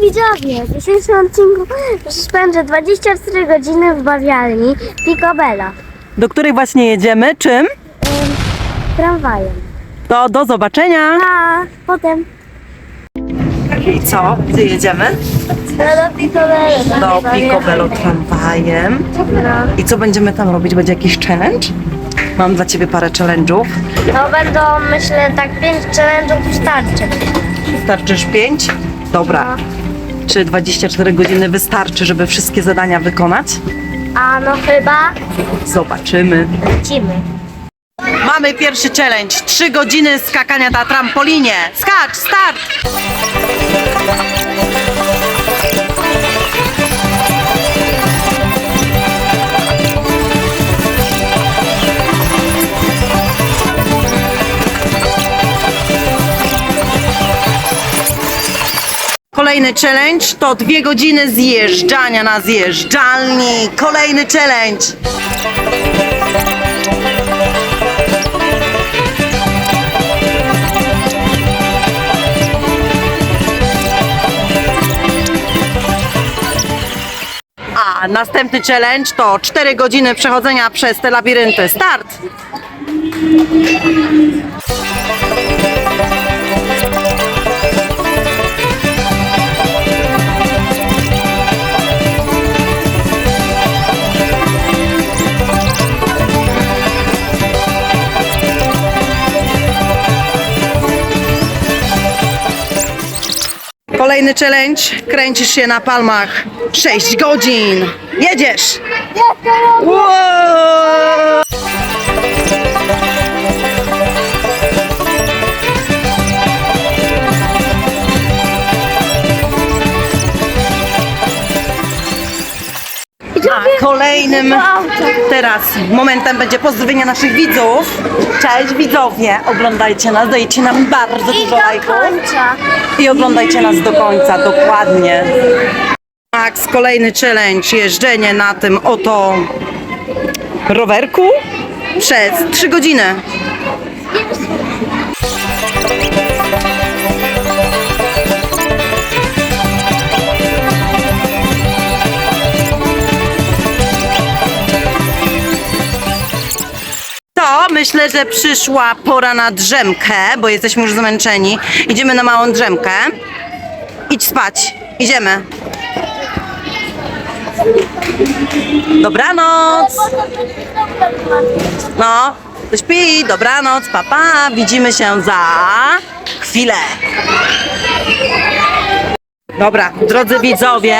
widzowie, w dzisiejszym odcinku spędzę 24 godziny w bawialni Picobello do której właśnie jedziemy. Czym? tramwajem. To do zobaczenia. A potem I co? Gdzie jedziemy? no, do Picobello. Do Picobello tramwajem. No. I co będziemy tam robić? Będzie jakiś challenge? Mam dla Ciebie parę challenge'ów. To będą, myślę, tak 5 challenge'ów starczy. Wystarczysz 5? Dobra. Czy 24 godziny wystarczy, żeby wszystkie zadania wykonać? A no chyba Zobaczymy. lecimy. Mamy pierwszy challenge. 3 godziny skakania na trampolinie. Skacz, start! Kolejny challenge to dwie godziny zjeżdżania na zjeżdżalni. Kolejny challenge. A następny challenge to 4 godziny przechodzenia przez te labirynty. Start! Kolejny challenge. Kręcisz się na palmach 6 godzin. Jedziesz! Wow! A kolejnym teraz momentem będzie pozdrowienia naszych widzów. Cześć widzowie, oglądajcie nas, dajcie nam bardzo dużo lajków. I oglądajcie nas do końca, dokładnie. Max, kolejny challenge, jeżdżenie na tym oto rowerku przez 3 godziny. Myślę, że przyszła pora na drzemkę, bo jesteśmy już zmęczeni. Idziemy na małą drzemkę. Idź spać. Idziemy. Dobranoc. No, śpi. Dobranoc, papa. Widzimy się za chwilę. Dobra, drodzy widzowie.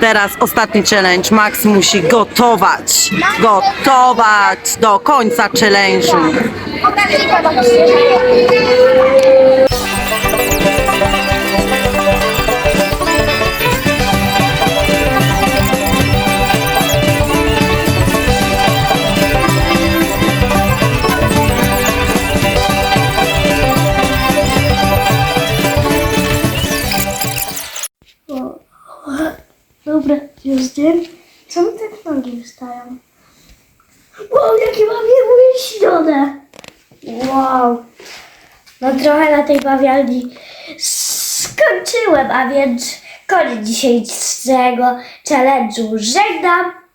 Teraz ostatni challenge. Max musi gotować. Gotować do końca challenge'u. Już wiem. Czemu te nogi wystają? Wow, jakie mam ujeździone! Wow! No trochę na tej bawialni skończyłem, a więc koniec dzisiejszego challenge'u. Żegnam!